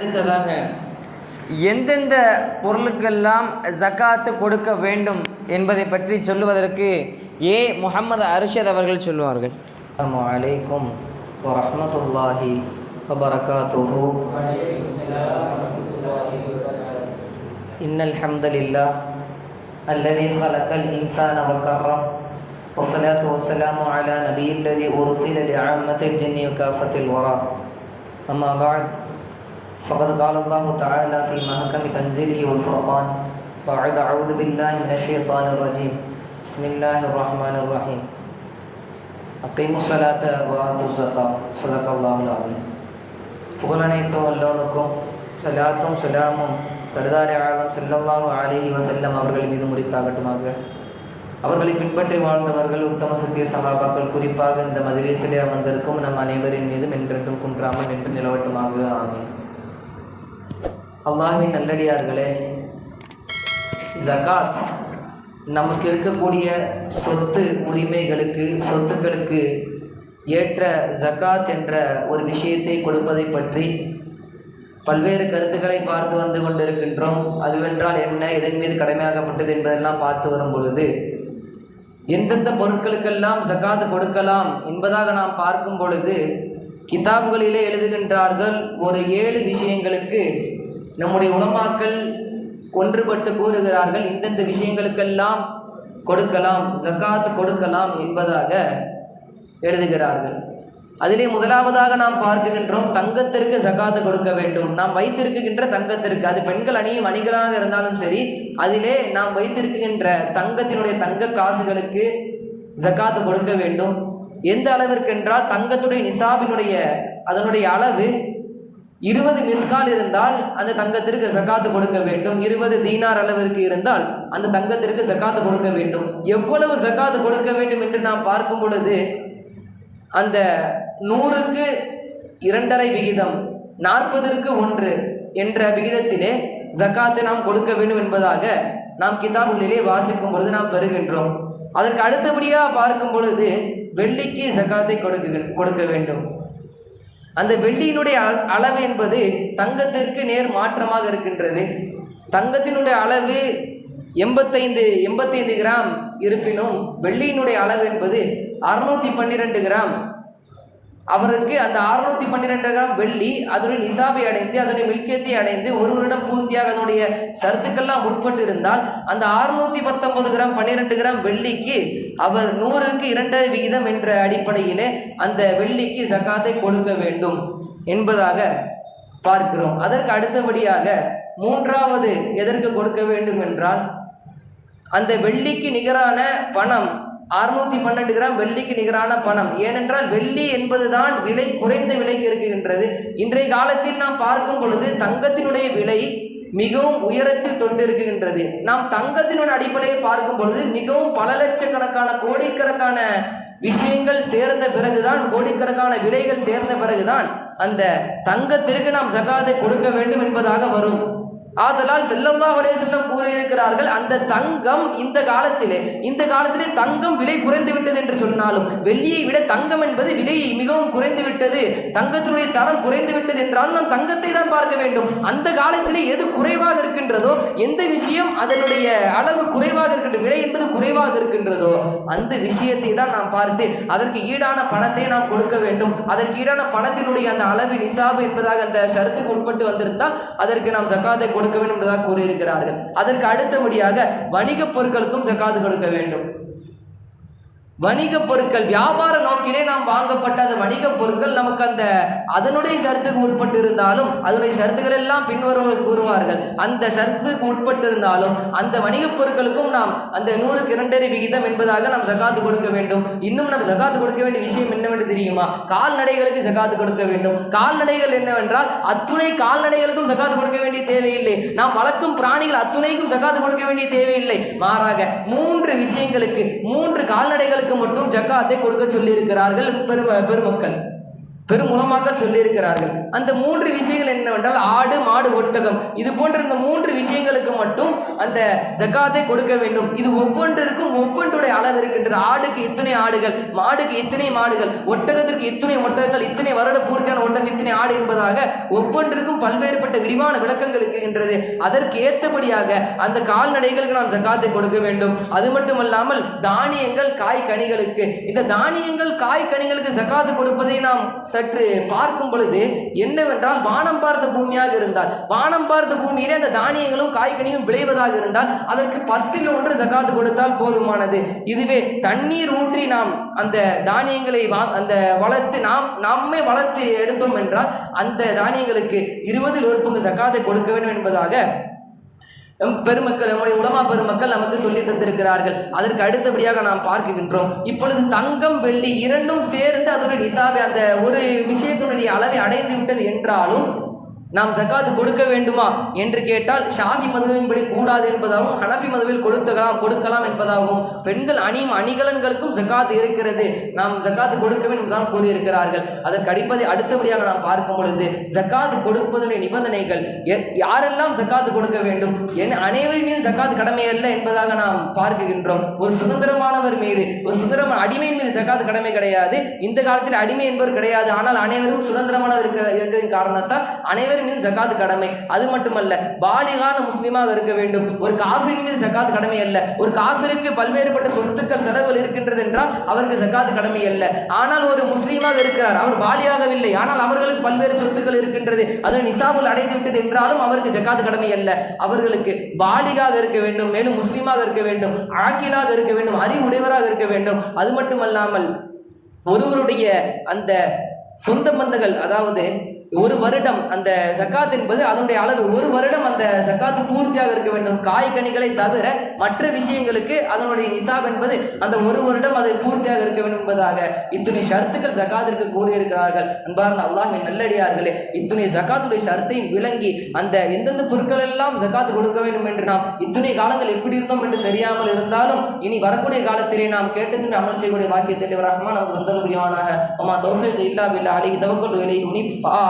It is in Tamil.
அடுத்ததாக எந்தெந்த பொருளுக்கெல்லாம் ஜகாத்து கொடுக்க வேண்டும் என்பதை பற்றி சொல்லுவதற்கு ஏ முகமது அர்ஷத் அவர்கள் சொல்லுவார்கள் السلام عليكم ورحمة الله وبركاته إن الحمد لله الذي خلق الإنسان وكرم والصلاة والسلام على نبي الذي أرسل لعامة الجن وكافة الورى أما بعد فقد قال الله تعالى في محكم تنزيله والفرقان بعد أعوذ بالله من الشيطان الرجيم بسم الله الرحمن الرحيم அக்கைமு சலாத்த வாத்து சதா சதக்கல்லாஹுல் ஆதீம் புகழனைத்தும் வல்லவனுக்கும் சலாத்தும் சலாமும் சர்தாரி ஆலம் செல்லல்லாஹு அலிஹி வசல்லம் அவர்கள் மீது முறித்தாகட்டுமாக அவர்களை பின்பற்றி வாழ்ந்தவர்கள் உத்தம சத்திய சகாபாக்கள் குறிப்பாக இந்த மஜிலிசிலே அமர்ந்திருக்கும் நம் அனைவரின் மீதும் என்றென்றும் குன்றாமல் நின்று நிலவட்டுமாக ஆமீன் அல்லாஹின் நல்லடியார்களே ஜகாத் நமக்கு இருக்கக்கூடிய சொத்து உரிமைகளுக்கு சொத்துக்களுக்கு ஏற்ற ஜகாத் என்ற ஒரு விஷயத்தை கொடுப்பதை பற்றி பல்வேறு கருத்துக்களை பார்த்து வந்து கொண்டிருக்கின்றோம். அதுவென்றால் என்ன? எதன் மீது கடமையாகப்பட்டது என்பதெல்லாம் பார்த்து வரும் பொழுது எந்தெந்த பொருட்களுக்கெல்லாம் ஜகாத் கொடுக்கலாம் என்பதாக நாம் பார்க்கும் பொழுது கிதாபுகளிலே எழுதுகின்றார்கள் ஒரு ஏழு விஷயங்களுக்கு நம்முடைய உலமாக்கள் ஒன்றுபட்டு கூறுகிறார்கள் இந்தந்த விஷயங்களுக்கெல்லாம் கொடுக்கலாம் ஜகாத் கொடுக்கலாம் என்பதாக எழுதுகிறார்கள். அதிலே முதலாவதாக நாம் பார்க்குகின்றோம் தங்கத்திற்கு ஜகாத்து கொடுக்க வேண்டும். நாம் வைத்திருக்கின்ற தங்கத்திற்கு அது பெண்கள் அணியும் அணிகளாக இருந்தாலும் சரி அதிலே நாம் வைத்திருக்கின்ற தங்கத்தினுடைய தங்க காசுகளுக்கு ஜகாத்து கொடுக்க வேண்டும். எந்த அளவிற்கு என்றால் தங்கத்துடைய நிசாபினுடைய அதனுடைய அளவு இருபது மிஸ்கால் இருந்தால் அந்த தங்கத்திற்கு சக்காத்து கொடுக்க வேண்டும். இருபது தீனார் அளவிற்கு இருந்தால் அந்த தங்கத்திற்கு சக்காத்து கொடுக்க வேண்டும். எவ்வளவு சக்காத்து கொடுக்க வேண்டும் என்று நாம் பார்க்கும் பொழுது அந்த நூறுக்கு இரண்டரை விகிதம் நாற்பதற்கு ஒன்று என்ற விகிதத்திலே ஜக்காத்தை நாம் கொடுக்க வேண்டும் என்பதாக நாம் கிதாபுகளிலே வாசிக்கும் பொழுது நாம் பெறுகின்றோம். அதற்கு அடுத்தபடியாக பார்க்கும் பொழுது வெள்ளிக்கு ஜக்காத்தை கொடுக்க கொடுக்க வேண்டும். அந்த வெள்ளியினுடைய அ- அளவு என்பது தங்கத்திற்கு நேர் மாற்றமாக இருக்கின்றது. தங்கத்தினுடைய அளவு எண்பத்தைந்து எண்பத்தைந்து கிராம் இருப்பினும் வெள்ளியினுடைய அளவு என்பது அறுநூத்தி பன்னிரெண்டு கிராம். அவருக்கு அந்த அறுநூத்தி பன்னிரெண்டு கிராம் வெள்ளி அதனுடைய நிசாபை அடைந்து அதனுடைய மில்கியத்தை அடைந்து ஒரு வருடம் பூர்த்தியாக அதனுடைய சருத்துக்கெல்லாம் உட்பட்டு இருந்தால் அந்த அறுநூத்தி பத்தொன்பது கிராம் பன்னிரெண்டு கிராம் வெள்ளிக்கு அவர் நூறுக்கு இரண்டரை விகிதம் என்ற அடிப்படையிலே அந்த வெள்ளிக்கு சகாத்தை கொடுக்க வேண்டும் என்பதாக பார்க்கிறோம். அதற்கு அடுத்தபடியாக மூன்றாவது எதற்கு கொடுக்க வேண்டும் என்றால் அந்த வெள்ளிக்கு நிகரான பணம் அறுநூத்தி பன்னெண்டு கிராம் வெள்ளிக்கு நிகரான பணம். ஏனென்றால் வெள்ளி என்பதுதான் விலை குறைந்த விலைக்கு இருக்குகின்றது இன்றைய காலத்தில் நாம் பார்க்கும் பொழுது தங்கத்தினுடைய விலை மிகவும் உயரத்தில் தொட்டிருக்கின்றது. நாம் தங்கத்தினுடைய அடிப்படையில் பார்க்கும் பொழுது மிகவும் பல லட்சக்கணக்கான கோடிக்கணக்கான விஷயங்கள் சேர்ந்த பிறகுதான் கோடிக்கணக்கான விலைகள் சேர்ந்த பிறகுதான் அந்த தங்கத்திற்கு நாம் ஜகாத்தை கொடுக்க வேண்டும் என்பதாக வரும். ஆதலால் செல்லல்லாஹு அலைஹி வஸல்லம் கூறியிருக்கிறார்கள் அந்த தங்கம் இந்த காலத்திலே இந்த காலத்திலே தங்கம் விலை குறைந்து விட்டது என்று சொன்னாலும் வெள்ளியை விட தங்கம் என்பது விலை மிகவும் குறைந்து விட்டது தங்கத்தினுடைய தரம் குறைந்து விட்டது என்றால் நாம் தங்கத்தை தான் பார்க்க வேண்டும். அந்த காலத்திலே எது குறைவாக இருக்கின்றதோ எந்த விஷயம் அதனுடைய அளவு குறைவாக இருக்கின்ற விலை என்பது குறைவாக இருக்கின்றதோ அந்த விஷயத்தை தான் நாம் பார்த்து அதற்கு ஈடான பணத்தை நாம் கொடுக்க வேண்டும். அதற்கு ஈடான பணத்தினுடைய அந்த அளவு நிசாபு என்பதாக அந்த ஷரத்துக்கு உட்பட்டு வந்திருந்தால் அதற்கு நாம் ஜக்காத்தை கொடுக்க வேண்டும் என்பதாக கூறியிருக்கிறார்கள். அதற்கு அடுத்தபடியாக வணிகப் பொருட்களுக்கும் ஜக்காது கொடுக்க வேண்டும். வணிகப் பொருட்கள் வியாபார நோக்கிலே நாம் வாங்கப்பட்ட அந்த வணிகப் பொருட்கள் நமக்கு அந்த அதனுடைய சருத்துக்கு உட்பட்டு இருந்தாலும் அதனுடைய சருத்துக்கள் எல்லாம் பின்வருவர்கள் கூறுவார்கள். அந்த சருத்துக்கு உட்பட்டு இருந்தாலும் அந்த வணிகப் பொருட்களுக்கும் நாம் அந்த நூறுக்கு இரண்டரை விகிதம் என்பதாக நாம் ஜகாத்து கொடுக்க வேண்டும். இன்னும் நாம் சகாத்து கொடுக்க வேண்டிய விஷயம் என்னவென்று தெரியுமா? கால்நடைகளுக்கு சகாத்து கொடுக்க வேண்டும். கால்நடைகள் என்னவென்றால் அத்துணை கால்நடைகளுக்கும் சகாத்து கொடுக்க வேண்டிய தேவையில்லை. நாம் வளர்க்கும் பிராணிகள் அத்துணைக்கும் சகாத்து கொடுக்க வேண்டிய தேவையில்லை. மாறாக மூன்று விஷயங்களுக்கு மூன்று கால்நடைகளுக்கு மட்டும் ஜக்காத்தை கொடுக்க சொல்லியிருக்கிறார்கள் பெரு பெருமக்கள். பெரும் உலமாக்கள் சொல்லியிருக்கிறார்கள். அந்த மூன்று விஷயங்கள் என்னவென்றால் ஆடு மாடு ஒட்டகம். இது போன்ற இந்த மூன்று விஷயங்களுக்கு மட்டும் அந்த ஜக்காத்தை கொடுக்க வேண்டும். இது ஒவ்வொன்றிற்கும் ஒவ்வொன்றுடைய அளவு இருக்கின்றது. ஆடுக்கு இத்தனை ஆடுகள் மாடுக்கு இத்தனை மாடுகள் ஒட்டகத்திற்கு இத்தனை ஒட்டகங்கள் இத்தனை வருட பூர்த்தியான ஒட்டகங்கள் இத்தனை ஆடு என்பதாக ஒவ்வொன்றிற்கும் பல்வேறுபட்ட விரிவான விளக்கங்கள் இருக்கின்றது. அதற்கு ஏற்றபடியாக அந்த கால்நடைகளுக்கு நாம் ஜக்காத்தை கொடுக்க வேண்டும். அது மட்டுமல்லாமல் தானியங்கள் காய் கனிகளுக்கு. இந்த தானியங்கள் காய் கனிகளுக்கு ஜக்காத்து கொடுப்பதை நாம் சற்று பார்க்கும் பொழுது என்னவென்றால் வானம் பார்த்த பூமியாக இருந்தால் வானம் பார்த்த பூமியிலே அந்த தானியங்களும் காய்கனியும் விளைவதாக இருந்தால் அதற்கு பத்தில் ஒன்று ஜக்காத்து கொடுத்தால் போதுமானது. இதுவே தண்ணீர் ஊற்றி நாம் அந்த தானியங்களை வா அந்த வளர்த்து நாம் நம்மை வளர்த்து எடுத்தோம் என்றால் அந்த தானியங்களுக்கு இருபதில் ஒரு பங்கு ஜக்காத்தை கொடுக்க வேண்டும் என்பதாக நம் பெருமக்கள் நம்முடைய உலமா பெருமக்கள் நமக்கு சொல்லி தந்திருக்கிறார்கள். அதற்கு அடுத்தபடியாக நாம் பார்க்கின்றோம் இப்பொழுது தங்கம் வெள்ளி இரண்டும் சேர்ந்து அதனுடைய நிசாவை அந்த ஒரு விஷயத்தினுடைய அளவை அடைந்து விட்டது என்றாலும் நாம் ஜக்காத்து கொடுக்க வேண்டுமா என்று கேட்டால் ஷாஃபி மதுவின்படி கூடாது என்பதாகவும் ஹனஃபி மதுவில் கொடுக்கலாம் கொடுக்கலாம் என்பதாகவும் பெண்கள் அணியும் அணிகலன்களுக்கும் ஜக்காத்து இருக்கிறது. நாம் ஜக்காத்து கொடுக்க வேண்டும் என்பதாக கூறியிருக்கிறார்கள். அதற்கு அடிப்பதை அடுத்தபடியாக நாம் பார்க்கும் பொழுது ஜக்காத்து கொடுப்பதனுடைய நிபந்தனைகள் யாரெல்லாம் ஜக்காத்து கொடுக்க வேண்டும்? என் அனைவரின் மீது ஜக்காத்து கடமை அல்ல என்பதாக நாம் பார்க்கின்றோம். ஒரு சுதந்திரமானவர் மீது ஒரு சுதந்திரமான அடிமையின் மீது ஜக்காத்து கடமை கிடையாது. இந்த காலத்தில் அடிமை என்பவர் கிடையாது. ஆனால் அனைவரும் சுதந்திரமானவர் இருக்க இருக்கிறதின் காரணத்தால் அனைவரின் மீது கடமை. அது மட்டுமல்ல பாலிகான முஸ்லீமாக இருக்க வேண்டும். ஒரு காஃபிரின் மீது ஜக்காத்து கடமை அல்ல. ஒரு காஃபிருக்கு பல்வேறுபட்ட சொத்துக்கள் செலவுகள் இருக்கின்றது என்றால் அவருக்கு ஜக்காத்து கடமை அல்ல. ஆனால் ஒரு முஸ்லீமாக இருக்கிறார் அவர் பாலியாகவில்லை. ஆனால் அவர்களுக்கு பல்வேறு சொத்துக்கள் இருக்கின்றது. அது நிசாமுல் அடைந்து விட்டது என்றாலும் அவருக்கு ஜக்காத் கடமை அல்ல. அவர்களுக்கு பாலிகாக இருக்க வேண்டும் மேலும் முஸ்லீமாக இருக்க வேண்டும் ஆக்கிலாக இருக்க வேண்டும் அறிவுடையவராக இருக்க வேண்டும். அது மட்டுமல்லாமல் ஒருவருடைய அந்த சொந்த பந்தங்கள் அதாவது ஒரு வருடம் அந்த ஜக்காத் என்பது அதனுடைய அளவு ஒரு வருடம் அந்த ஜக்காத்து பூர்த்தியாக இருக்க வேண்டும். காய் கனிகளை தவிர மற்ற விஷயங்களுக்கு அதனுடைய நிசாப் என்பது அந்த ஒரு வருடம் அது பூர்த்தியாக இருக்க வேண்டும் என்பதாக இத்துணை ஷர்த்துக்கள் ஜக்காத்திற்கு கூறியிருக்கிறார்கள். அன்பார்ந்த அல்லாஹின் நல்லடியார்களே இத்துணை ஜக்காத்துடைய ஷர்த்தையும் விளங்கி அந்த எந்தெந்த பொருட்கள் எல்லாம் ஜக்காத்து கொடுக்க வேண்டும் என்று நாம் இத்துணை காலங்கள் எப்படி இருந்தோம் என்று தெரியாமல் இருந்தாலும் இனி வரக்கூடிய காலத்திலே நாம் கேட்டதின் அமல் செய்யக்கூடிய வாக்கியத்தில் ரஹ்மான் நமக்கு தந்தல் புரிவானாக. அம்மா தோஃபில் இல்லா பில்லா அலிஹி தவக்கல் இலைஹி உனி